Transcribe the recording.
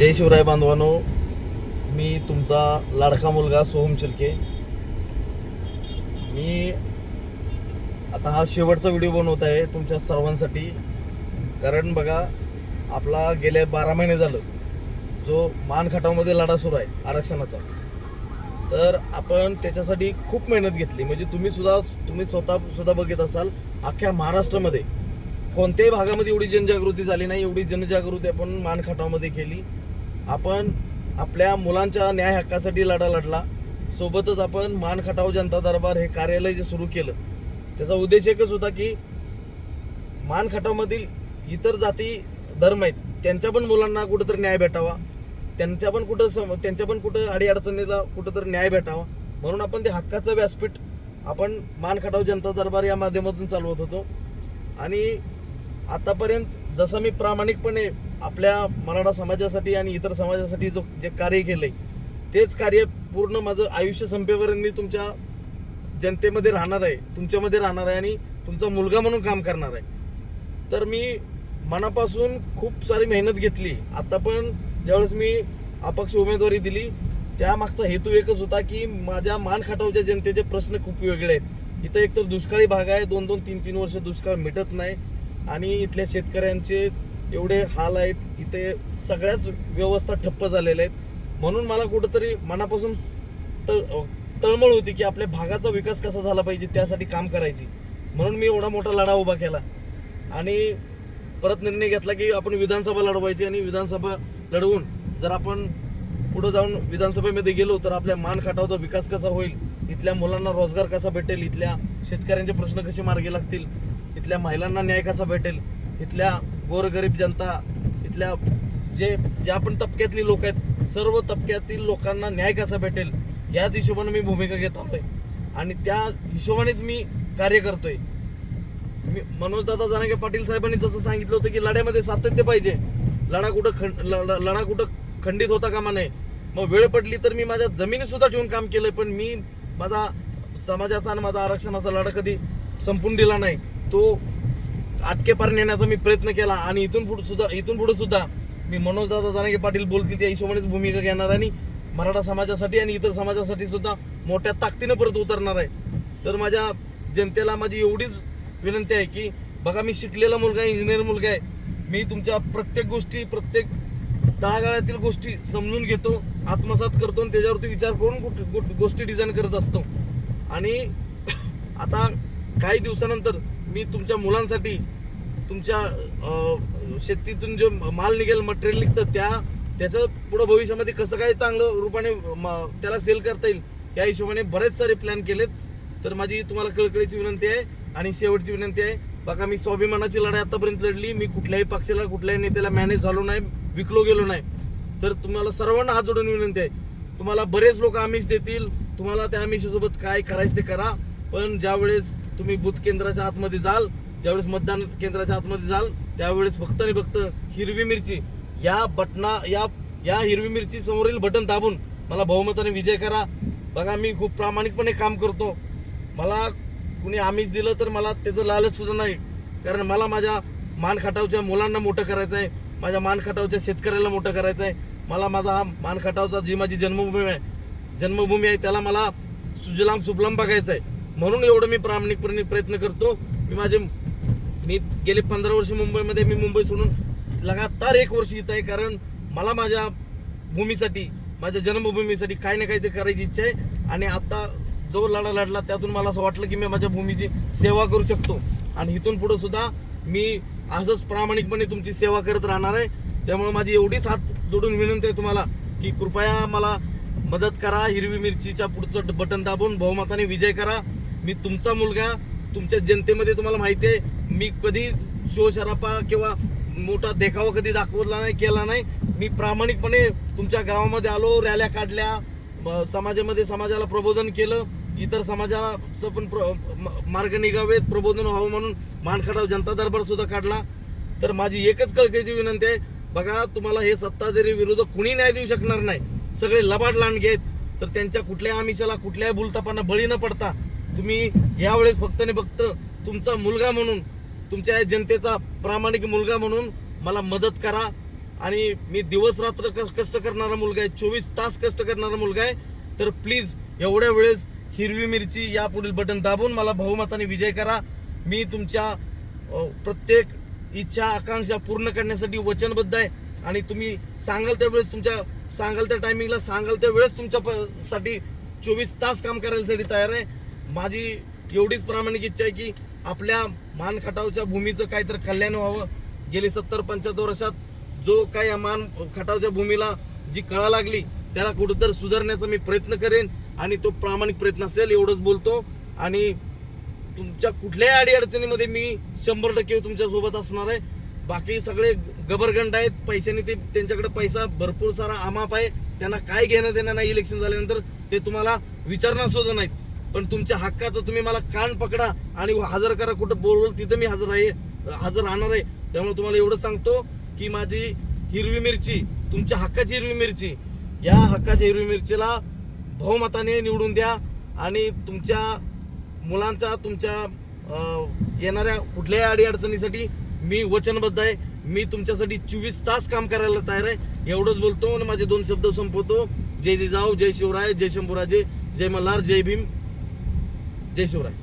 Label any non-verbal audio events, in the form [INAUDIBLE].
जय शिवराय बांधवानो मी तुमचा लाडका मुलगा सोहम शिर्के. मी आता हा शेवटचा व्हिडिओ बनवत आहे तुमच्या सर्वांसाठी. कारण बघा आपला गेले बारा महिने झालं जो मानखटामध्ये लढा सुरू आहे आरक्षणाचा. तर आपण त्याच्यासाठी खूप मेहनत घेतली. म्हणजे तुम्ही सुद्धा तुम्ही स्वतः सुद्धा बघत असाल अख्ख्या महाराष्ट्रामध्ये कोणत्याही भागामध्ये एवढी जनजागृती झाली नाही एवढी जनजागृती आपण मानखटावमध्ये केली. आपण आपल्या मुलांच्या न्याय हक्कासाठी लढा लढला. सोबतच आपण मानखटाव जनता दरबार हे कार्यालय जे सुरू केलं त्याचा उद्देश एकच होता की मानखटावमधील इतर जाती धर्म आहेत त्यांच्या पण मुलांना कुठंतरी न्याय भेटावा. त्यांच्या पण कुठं सम त्यांच्या पण कुठं अडीअडचणीला कुठंतरी न्याय भेटावा. म्हणून आपण ते हक्काचं व्यासपीठ आपण मानखटाव जनता दरबार या माध्यमातून चालवत होतो. आणि आतापर्यंत जसं मी प्रामाणिकपणे आपल्या मराठा समाजासाठी आणि इतर समाजासाठी जो जे कार्य केलंय तेच कार्य पूर्ण माझं आयुष्य संपेपर्यंत मी तुमच्या जनतेमध्ये राहणार आहे तुमच्यामध्ये राहणार आहे आणि तुमचा मुलगा म्हणून काम करणार आहे. तर मी मनापासून खूप सारी मेहनत घेतली. आता पण ज्यावेळेस मी अपक्ष उमेदवारी दिली त्यामागचा हेतू एकच होता की माझ्या मानखाटावच्या जनतेचे प्रश्न खूप वेगळे आहेत. इथं एकतर दुष्काळी भाग आहे दोन दोन तीन तीन वर्ष दुष्काळ मिटत नाही. आणि इथल्या शेतकऱ्यांचे एवढे हाल आहेत इथे सगळ्याच व्यवस्था ठप्प झालेल्या आहेत. म्हणून मला कुठंतरी मनापासून तळ तळमळ होती की आपल्या भागाचा विकास कसा झाला पाहिजे त्यासाठी काम करायची. म्हणून मी एवढा मोठा लढा उभा केला. आणि परत निर्णय घेतला की आपण विधानसभा लढवायची आणि विधानसभा लढवून जर आपण पुढं जाऊन विधानसभेमध्ये गेलो तर आपल्या मान खाटावचा विकास कसा होईल इथल्या मुलांना रोजगार कसा भेटेल इथल्या शेतकऱ्यांचे प्रश्न कसे मार्गी लागतील इथल्या महिलांना न्याय कसा भेटेल? इथल्या गोरगरीब जनता इथल्या जे ज्या पण तबक्यातली लोक आहेत सर्व तबक्यातील लोकांना न्याय कसा भेटेल? याच हिशोबाने मी भूमिका घेत आलोय. आणि त्या हिशोबानेच मी कार्य करतोय. मी मनोजदादा जानागे पाटील साहेबांनी जसं सांगितलं होतं की लढ्यामध्ये सातत्य पाहिजे. लढा कुठं खंड लढा लढा कुठं खंडित होता कामा नये. मग वेळ पडली तर मी माझ्या जमिनीसुद्धा ठेवून काम केलं पण मी माझा समाजाचा आणि माझा आरक्षणाचा लढा कधी संपून दिला नाही. तो आटकेपार नेण्याचा मी प्रयत्न केला आणि इथून पुढे सुद्धा इथून पुढे सुद्धा मी मनोजदादा जनागे पाटील बोलतील त्या हिशोबानेच भूमिका घेणार आणि मराठा समाजासाठी आणि इतर समाजासाठी सुद्धा मोठ्या ताकदीनं परत उतरणार आहे. तर माझ्या जनतेला माझी एवढीच विनंती आहे की बघा मी शिकलेला मुलगा इंजिनियर मुलगा आहे. मी तुमच्या प्रत्येक गोष्टी प्रत्येक तळागाळातील गोष्टी समजून घेतो आत्मसात करतो आणि त्याच्यावरती विचार करून गोष्टी डिझाईन करत असतो. आणि [COUGHS] आता काही दिवसानंतर मी तुमच्या मुलांसाठी तुमच्या शेतीतून जो माल निघेल मटेरियल निघतं त्या त्याचं पुढं भविष्यामध्ये कसं काय चांगलं रूपाने म- त्याला सेल करता येईल या हिशोबाने बरेच सारे प्लॅन केलेत. तर माझी तुम्हाला कळकळीची विनंती आहे आणि शेवटची विनंती आहे बघा मी स्वाभिमानाची लढाई आतापर्यंत लढली मी कुठल्याही पक्षाला कुठल्याही नेत्याला मॅनेज झालो नाही विकलो गेलो नाही. तर तुम्हाला सर्वांना हात जोडून विनंती आहे. तुम्हाला बरेच लोक आमिष देतील तुम्हाला त्या आमिषासोबत काय करायचं ते करा पण ज्यावेळेस तुम्ही बूथ केंद्राच्या आतमध्ये जाल ज्यावेळेस मतदान केंद्राच्या आतमध्ये जाल त्यावेळेस फक्त आणि फक्त हिरवी मिरची या बटना या या हिरवी मिरची समोरील बटन दाबून मला बहुमताने विजय करा. बघा मी खूप प्रामाणिकपणे काम करतो. मला कुणी आमिष दिलं तर मला त्याचं लालच सुद्धा नाही. कारण मला माझ्या मानखटावच्या मुलांना मोठं करायचं आहे. माझ्या मानखटावच्या शेतकऱ्याला मोठं करायचं आहे. मला माझा हा मानखटावचा जी माझी जन्मभूमी आहे जन्मभूमी आहे त्याला मला सुजलाम सुफलाम बघायचं आहे. म्हणून एवढं मी प्रामाणिकपणे प्रयत्न करतो. मी माझे मी गेले पंधरा वर्ष मुंबईमध्ये मी मुंबई सोडून लगातार एक वर्ष इथं आहे कारण मला माझ्या भूमीसाठी माझ्या जन्मभूमीसाठी काही ना काहीतरी करायची इच्छा आहे. आणि आता जो लढा लढला त्यातून मला असं वाटलं की मी माझ्या भूमीची सेवा करू शकतो. आणि इथून पुढं सुद्धा मी असंच प्रामाणिकपणे तुमची सेवा करत राहणार आहे. त्यामुळे माझी एवढीच हात जोडून विनंती आहे तुम्हाला की कृपया मला मदत करा हिरवी मिरचीच्या पुढचं बटन दाबून बहुमताने विजय करा. मी तुमचा मुलगा तुमच्या जनतेमध्ये तुम्हाला माहिती आहे मी कधी शोशरापा किंवा मोठा देखावा कधी दाखवला नाही केला नाही. मी प्रामाणिकपणे तुमच्या गावामध्ये आलो रॅल्या काढल्या समाजामध्ये समाजाला प्रबोधन केलं इतर समाजाचं पण प्र म- मार्ग निघावेत प्रबोधन व्हावं म्हणून मानखटाव जनता दरबार सुद्धा काढला. तर माझी एकच कळकेची विनंती आहे बघा तुम्हाला हे सत्ताधारी विरोधक कुणी न्याय देऊ शकणार नाही. सगळे लबाड लांडगे आहेत. तर त्यांच्या कुठल्याही आमिषाला कुठल्याही भूलतापांना बळी न पडता तुम्ही यावेळेस फक्त आणि फक्त तुमचा मुलगा म्हणून तुमच्या या जनतेचा प्रामाणिक मुलगा म्हणून मला मदत करा. आणि मी दिवस रात्र क- कष्ट करणारा मुलगा आहे चोवीस तास कष्ट करणारा मुलगा आहे. तर प्लीज एवढ्या वेळेस हिरवी मिरची या पुढील बटन दाबून मला बहुमताने विजय करा. मी तुमच्या प्रत्येक इच्छा आकांक्षा पूर्ण करण्यासाठी वचनबद्ध आहे. आणि तुम्ही सांगाल त्या वेळेस तुमच्या सांगाल त्या टायमिंगला सांगाल त्या वेळेस तुमच्या प- साठी चोवीस तास काम करायसाठी तयार आहे. माझी एवढीच प्रामाणिक इच्छा आहे की आपल्या मान खटावच्या भूमीचं काहीतरी कल्याण व्हावं. गेली सत्तर पंच्याहत्तर वर्षात जो काही या मान खटावच्या भूमीला जी कळा लागली त्याला कुठंतरी सुधारण्याचा मी प्रयत्न करेन आणि तो प्रामाणिक प्रयत्न असेल एवढंच बोलतो. आणि तुमच्या कुठल्याही अडीअडचणीमध्ये मी शंभर टक्के तुमच्यासोबत असणार आहे. बाकी सगळे गबरगंड आहेत पैशाने ते त्यांच्याकडे पैसा भरपूर सारा आमाप आहे. त्यांना काय घेणं देणं नाही इलेक्शन झाल्यानंतर ते तुम्हाला विचारणार सुद्धा नाहीत. पण तुमच्या हक्काचं तुम्ही मला कान पकडा आणि हजर करा कुठं बोलवल तिथं मी हजर आहे हजर राहणार आहे. त्यामुळे तुम्हाला एवढं सांगतो की माझी हिरवी मिरची तुमच्या हक्काची हिरवी मिरची या हक्काच्या हिरवी मिरचीला बहुमताने निवडून द्या आणि तुमच्या मुलांचा तुमच्या येणाऱ्या कुठल्याही अडीअडचणीसाठी मी वचनबद्ध आहे. मी तुमच्यासाठी चोवीस तास काम करायला तयार आहे. एवढंच बोलतो आणि माझे दोन शब्द संपवतो. जय जिजाऊ जय शिवराय जय शंभूराजे जय मल्हार जय भीम. जय शिवराय.